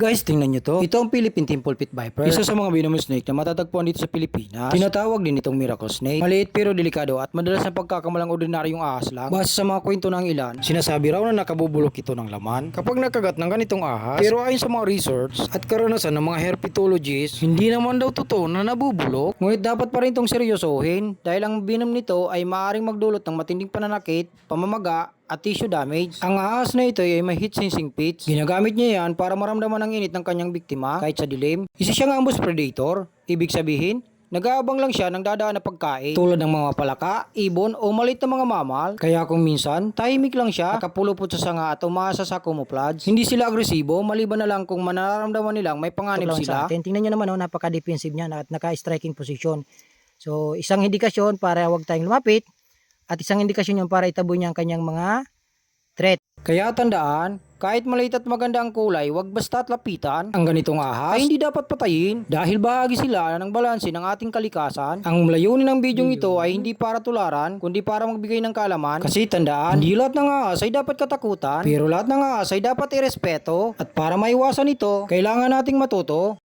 Guys, tingnan nyo to. Ito ang Philippine Temple Pit Viper. Isa sa mga venomous snake na matatagpuan dito sa Pilipinas. Tinatawag din itong miracle snake. Maliit pero delikado at madalas na pagkakamalang ordinaryong ahas lang. Base sa mga kwento ng ilan, sinasabi raw na nakabubulok ito ng laman kapag nakagat ng ganitong ahas. Pero ayon sa mga research at karanasan ng mga herpetologists, hindi naman daw totoo na nabubulok. Ngunit dapat pa rin itong seryosohin dahil ang venom nito ay maaaring magdulot ng matinding pananakit, pamamaga, at tissue damage. Ang ahas na ito ay may heat sensing pits. Ginagamit niya yan para maramdaman ang init ng kanyang biktima kahit sa dilim. Isa siyang ambush predator. Ibig sabihin, nag-aabang lang siya ng dadaan na pagkain tulad ng mga palaka, ibon o maliit na mga mamal. Kaya kung minsan, tahimik lang siya, nakapulupot sa sanga at umasa sa camouflage. Hindi sila agresibo, maliban na lang kung manaramdaman nilang may panganib sila. sa atin. Tingnan nyo naman, oh, napaka-defensive niya at naka-striking position. So, isang indikasyon para huwag tayong lumapit at isang indikasyon yun para itaboy niya ang kanyang mga threat. Kaya tandaan, kahit maliit at maganda ang kulay, wag basta lapitan. Ang ganitong ahas ay hindi dapat patayin dahil bahagi sila ng balanse ng ating kalikasan. Ang layunin ng bidyong ito ay hindi para tularan, kundi para magbigay ng kaalaman. Kasi tandaan, hindi lahat ng ahas ay dapat katakutan, pero lahat ng ahas ay dapat irespeto. At para maiwasan ito, kailangan nating matuto